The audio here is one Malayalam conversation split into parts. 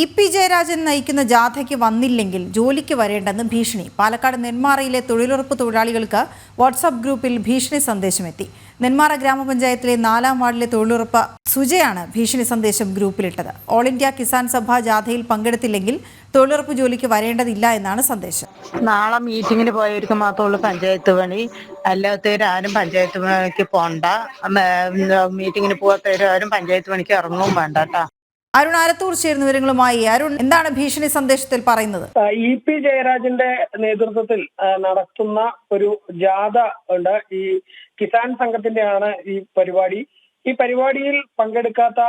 ഇ പി ജയരാജൻ നയിക്കുന്ന ജാഥയ്ക്ക് വന്നില്ലെങ്കിൽ ജോലിക്ക് വരേണ്ടെന്ന് ഭീഷണി. പാലക്കാട് നെന്മാറയിലെ തൊഴിലുറപ്പ് തൊഴിലാളികൾക്ക് വാട്സാപ്പ് ഗ്രൂപ്പിൽ ഭീഷണി സന്ദേശമെത്തി. നെന്മാറ ഗ്രാമപഞ്ചായത്തിലെ നാലാം വാർഡിലെ തൊഴിലുറപ്പ് സുജയാണ് ഭീഷണി സന്ദേശം ഗ്രൂപ്പിലിട്ടത്. ഓൾ ഇന്ത്യ കിസാൻ സഭ ജാഥയിൽ പങ്കെടുത്തില്ലെങ്കിൽ തൊഴിലുറപ്പ് ജോലിക്ക് വരേണ്ടതില്ല എന്നാണ് സന്ദേശം. നാളെ മീറ്റിങ്ങിന് പോയവർക്ക് മാത്രമുള്ള പഞ്ചായത്ത് പണി അല്ലാത്തവരാരും പഞ്ചായത്ത് പണിക്ക് പോണ്ട. മീറ്റിങ്ങിന് പോകാത്തവരാരും പഞ്ചായത്ത് പണിക്ക് ഇറങ്ങും വേണ്ട കേട്ടാ. അരുൺ ആരത്തൂർ ചേരുന്ന വിവരങ്ങളുമായി അരുൺ എന്താണ് ഭീഷണി സന്ദേശത്തിൽ പറയുന്നത്? ഇ പി ജയരാജന്റെ നേതൃത്വത്തിൽ നടത്തുന്ന ഒരു ജാഥ ഉണ്ട്. ഈ കിസാൻ സംഘത്തിന്റെയാണ് ഈ പരിപാടി. ഈ പരിപാടിയിൽ പങ്കെടുക്കാത്ത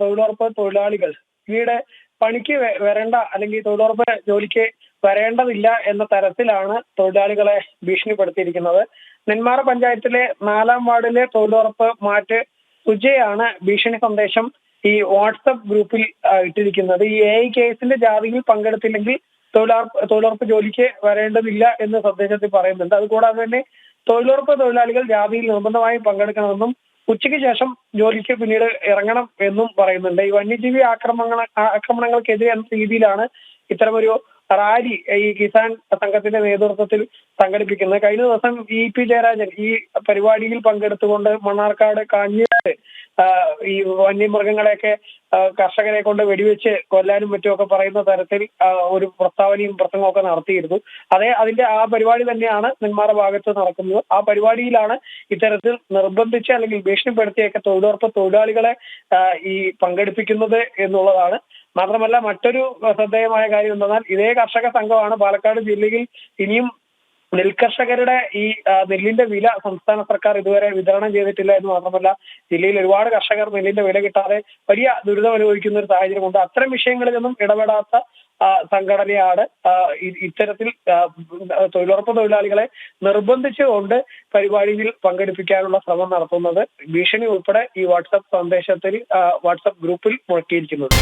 തൊഴിലുറപ്പ് തൊഴിലാളികൾ ഇവിടെ പണിക്ക് വരേണ്ട അല്ലെങ്കിൽ തൊഴിലുറപ്പ് ജോലിക്ക് വരേണ്ടതില്ല എന്ന തരത്തിലാണ് തൊഴിലാളികളെ ഭീഷണിപ്പെടുത്തിയിരിക്കുന്നത്. നെന്മാറ പഞ്ചായത്തിലെ നാലാം വാർഡിലെ തൊഴിലുറപ്പ് മാറ്റ് സുജയാണ് ഭീഷണി സന്ദേശം ഈ വാട്സപ്പ് ഗ്രൂപ്പിൽ ഇട്ടിരിക്കുന്നത്. ഈ എ ഐ കേസിന്റെ ജാതിയിൽ പങ്കെടുത്തില്ലെങ്കിൽ തൊഴിലുറപ്പ് ജോലിക്ക് വരേണ്ടതില്ല എന്ന് സന്ദേശത്തിൽ പറയുന്നുണ്ട്. അതുകൂടാതെ തന്നെ തൊഴിലുറപ്പ് തൊഴിലാളികൾ ജാതിയിൽ നിർബന്ധമായും പങ്കെടുക്കണമെന്നും ഉച്ചയ്ക്ക് ശേഷം ജോലിക്ക് പിന്നീട് ഇറങ്ങണം എന്നും പറയുന്നുണ്ട്. ഈ വന്യജീവി ആക്രമണ ആക്രമണങ്ങൾക്കെതിരെ എന്ന രീതിയിലാണ് ഇത്തരമൊരു റാലി ഈ കിസാൻ സംഘത്തിന്റെ നേതൃത്വത്തിൽ സംഘടിപ്പിക്കുന്നത്. കഴിഞ്ഞ ദിവസം ഇ പി ജയരാജൻ ഈ പരിപാടിയിൽ പങ്കെടുത്തുകൊണ്ട് മണ്ണാർക്കാട് കാഞ്ഞിട്ട് ഈ വന്യമൃഗങ്ങളെയൊക്കെ കർഷകരെ കൊണ്ട് വെടിവെച്ച് കൊല്ലാനും മറ്റുമൊക്കെ പറയുന്ന തരത്തിൽ ഒരു പ്രസ്താവനയും പ്രസംഗമൊക്കെ നടത്തിയിരുന്നു. അതേ അതിന്റെ ആ പരിപാടി തന്നെയാണ് നെന്മാറ ഭാഗത്ത് നടക്കുന്നത്. ആ പരിപാടിയിലാണ് ഇത്തരത്തിൽ നിർബന്ധിച്ച് അല്ലെങ്കിൽ ഭീഷണിപ്പെടുത്തിയൊക്കെ തൊഴിലുറപ്പ് തൊഴിലാളികളെ ഈ പങ്കെടുപ്പിക്കുന്നത് എന്നുള്ളതാണ്. മാത്രമല്ല മറ്റൊരു ശ്രദ്ധേയമായ കാര്യം എന്തെന്നാൽ ഇതേ കർഷക സംഘമാണ് പാലക്കാട് ജില്ലയിൽ ഇനിയും നെൽകർഷകരുടെ ഈ നെല്ലിന്റെ വില സംസ്ഥാന സർക്കാർ ഇതുവരെ വിതരണം ചെയ്തിട്ടില്ല എന്ന് മാത്രമല്ല ജില്ലയിൽ ഒരുപാട് കർഷകർ നെല്ലിന്റെ വില കിട്ടാതെ വലിയ ദുരിതം അനുഭവിക്കുന്ന ഒരു സാഹചര്യമുണ്ട്. അത്തരം വിഷയങ്ങളിലൊന്നും ഇടപെടാത്ത ആ, സംഘടനയാണ് ഇത്തരത്തിൽ തൊഴിലുറപ്പ് തൊഴിലാളികളെ നിർബന്ധിച്ചുകൊണ്ട് പരിപാടിയിൽ പങ്കെടുപ്പിക്കാനുള്ള ശ്രമം നടത്തുന്നത് ഭീഷണി ഉൾപ്പെടെ ഈ വാട്സപ്പ് സന്ദേശത്തിൽ വാട്സപ്പ് ഗ്രൂപ്പിൽ മുഴക്കിയിരിക്കുന്നത്.